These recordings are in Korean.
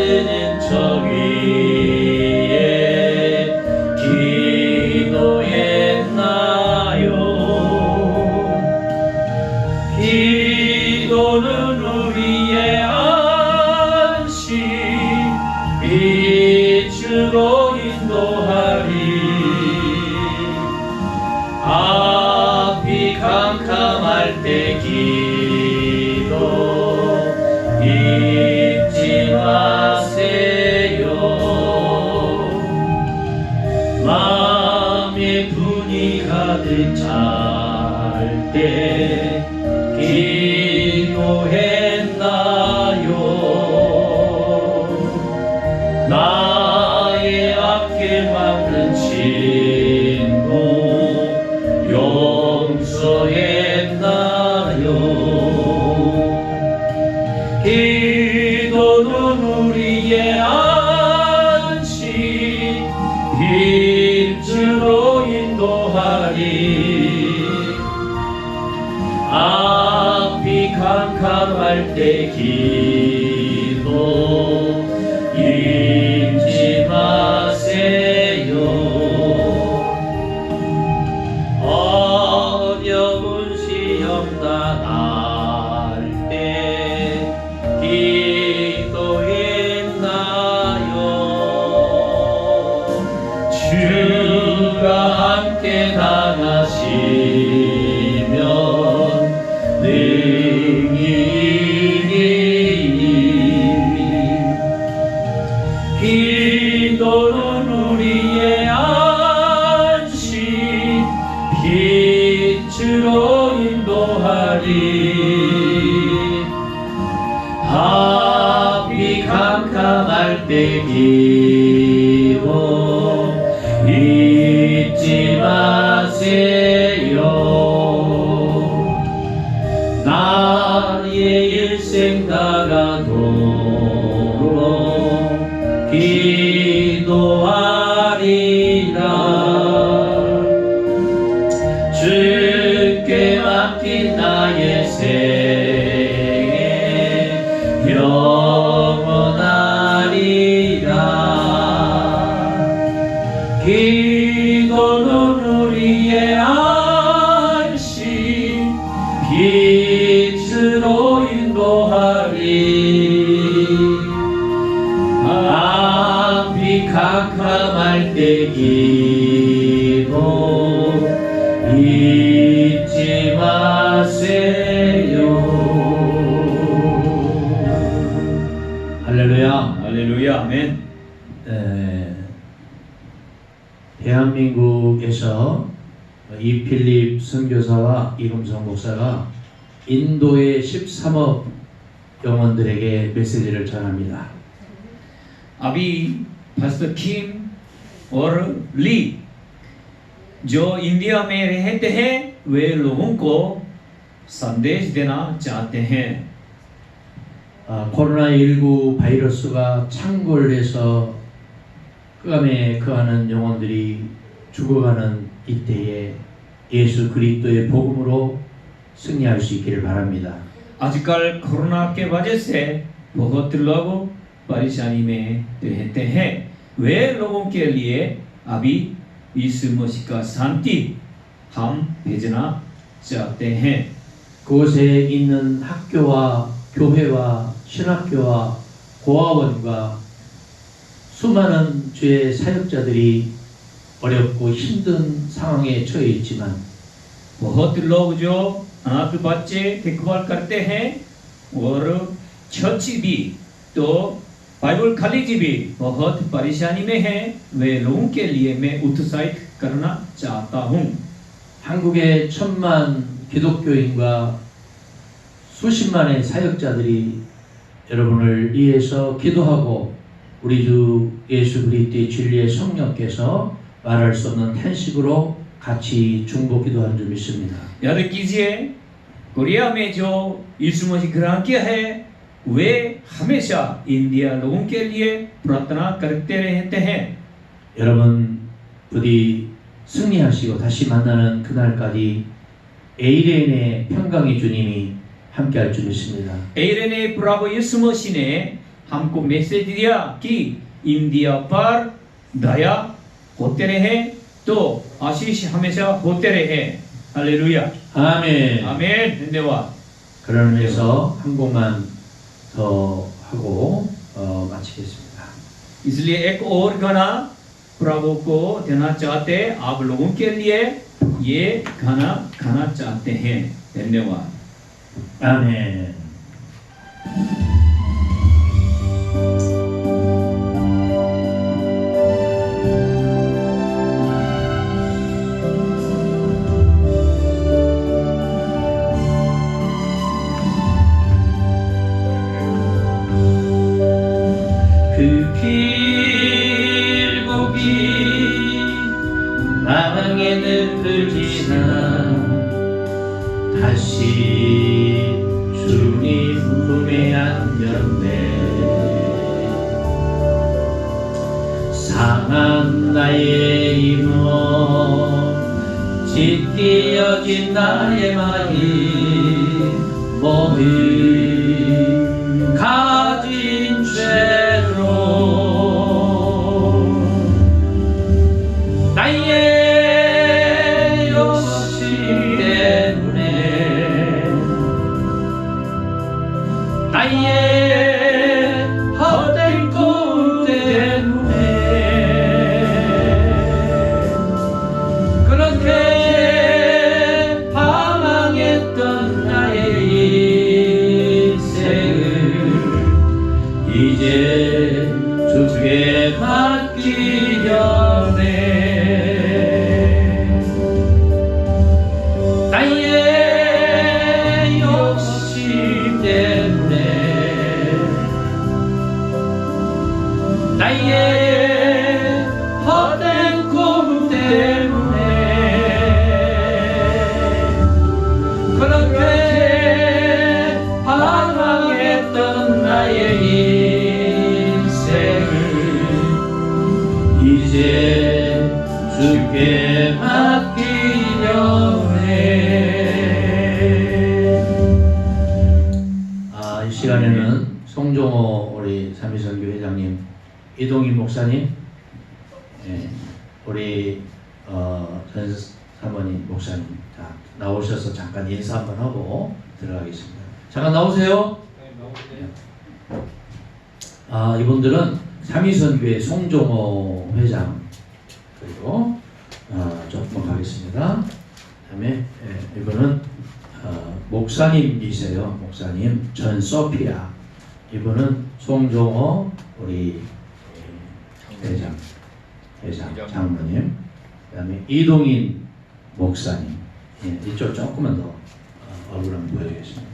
받은 저 위에 기도했나요. 기도는 우리의 안식 빛으로 인도하리. 앞이 캄캄할 때 기 잊지 마세요. 마음에 분이 가득 찰 때 기도했 할 때 기도 잊지 마세요. 어려운 시험 당 잊지 마세요. 나의 일생 다가도록 기도하리라. 주께 맡긴 나의 생 캄캄할 때 기도 잊지 마세요 할렐루야 할렐루야, 아멘. 에, 대한민국에서 이필립 선교사와 이금성 목사가 인도의 13억 영혼들에게 메시지를 전합니다. अभी पास्टर किम और ली जो इंडिया में रहते हैं वे लोगों को संदेश देना चाहते हैं 아, 코로나19 바이러스가 창궐해서 흑암에 거하는 영혼들이 죽어가는 이때에 예수 그리스도의 복음으로 승리할 수 있기를 바랍니다. आजकल कोरोना के वजह से बहुत लोग परेशानी में रहते हैं वे लोगों के लिए अभी यीशु मसीह का शांति हम भेजना चाहते हैं 그곳에 있는 학교와 교회와 신학교와 고아원과 수많은 주의 사역자들이 어렵고 힘든 상황에 처해 있지만 बहुत लोग जो अनाथ बच्चे देखभाल करते हैं और चर्च भी तो बाइबल कॉलेज भी बहुत परेशानी में है वे लोगों के लिए मैं उत्साहित करना चाहता हूँ 한국의 천만 기독교인과 수십만의 사역자들이 여러분을 위해서 기도하고 우리 주 예수 그리스도의 진리의 성령께서 말할 수 없는 탄식으로 같이 중보 기도한 줄 믿습니다. याद कीजिए कोरिया में जो यीशु मसीह ग्रहण किया है वे हमेशा इंडिया लोगों के लिए प्रार्थना करते रहते हैं 여러분 부디 승리하시고 다시 만나는 그날까지 에이렌의 평강의 주님이 함께할 줄 믿습니다. एरने प्रभु यीशु मसीह ने हमको मैसेज दिया कि इंडिया पर दया होते रहे तो आशीष हमेशा होते रहे हालेलुया 아멘. आमीन धन्यवाद 그런 의미에서 한 곡만 더 하고 어, 마치겠습니다. इसलिए एक और गाना प्रभु को देना चाहते हैं आप लोगों के लिए ये गाना गाना चाहते हैं धन्यवाद 아 긴 마방의 늪을 지나 다시 주님 품에 안겼네. 상한 나의 힘은 짙게 여진 나의 마음 모든 목사님 예, 우리 어, 전 사모님 목사님 자 나오셔서 잠깐 인사 한번 하고 들어가겠습니다. 잠깐 나오세요. 아 이분들은 삼위선교회 송종호 회장 그리고 어, 조금 가겠습니다. 그다음에 예, 이분은 어, 목사님이세요. 목사님 전 소피아 이분은 송종호 우리 예, 회장 회장 장로님 그다음에 이동인 목사님 예, 이쪽 조금만 더 어, 얼굴 한번 보여주겠습니다.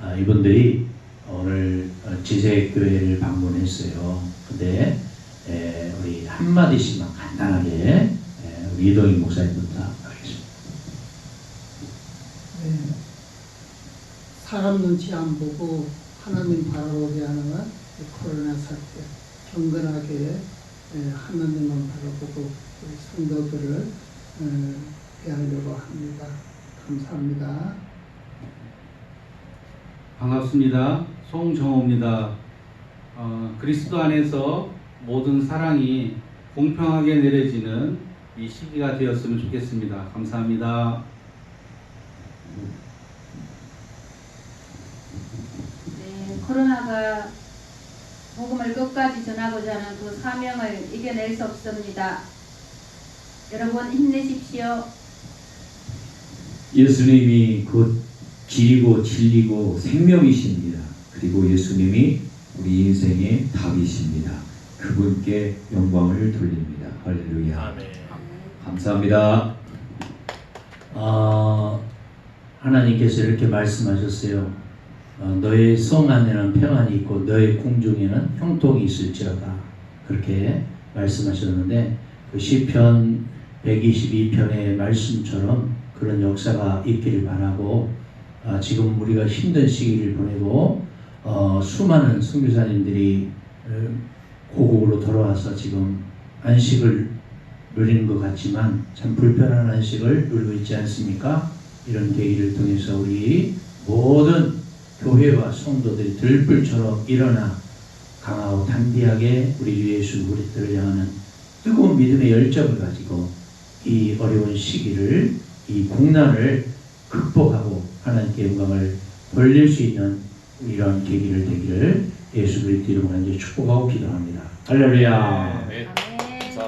아, 이분들이 오늘 어, 지세교회를 방문했어요. 근데 에, 우리 한 마디씩만 간단하게 에, 우리 이동인 목사님부터 하겠습니다. 네. 사람 눈치 안 보고 하나님 바라보게 하는 이 코로나 사태 경건하게 예, 하나님만 바라보고 우리 성도들을 어, 대하려고 합니다. 감사합니다. 반갑습니다. 송정호입니다. 어, 그리스도 안에서 모든 사랑이 공평하게 내려지는 이 시기가 되었으면 좋겠습니다. 감사합니다. 네, 코로나가 복음을 끝까지 전하고자 하는 그 사명을 이겨낼 수 없습니다. 여러분 힘내십시오. 예수님이 곧 길이고 진리고 생명이십니다. 그리고 예수님이 우리 인생의 답이십니다. 그분께 영광을 돌립니다. 할렐루야. 감사합니다. 어, 하나님께서 이렇게 말씀하셨어요. 어, 너의 성 안에는 평안이 있고 너의 궁중에는 형통이 있을지어다. 그렇게 말씀하셨는데 그 시편 122편의 말씀처럼 그런 역사가 있기를 바라고 아, 지금 우리가 힘든 시기를 보내고 어, 수많은 선교사님들이 어, 고국으로 돌아와서 지금 안식을 누리는 것 같지만 참 불편한 안식을 누리고 있지 않습니까? 이런 계기를 통해서 우리 모든 교회와 성도들이 들불처럼 일어나 강하고 담대하게 우리 주 예수 그리스도를 향하는 뜨거운 믿음의 열정을 가지고 이 어려운 시기를 이 국난을 극복하고 하나님께 영광을 돌릴 수 있는 이런 계기를 되기를 예수 그리스도 이름으로 이제 축복하고 기도합니다. 할렐루야. 네. 감사합니다.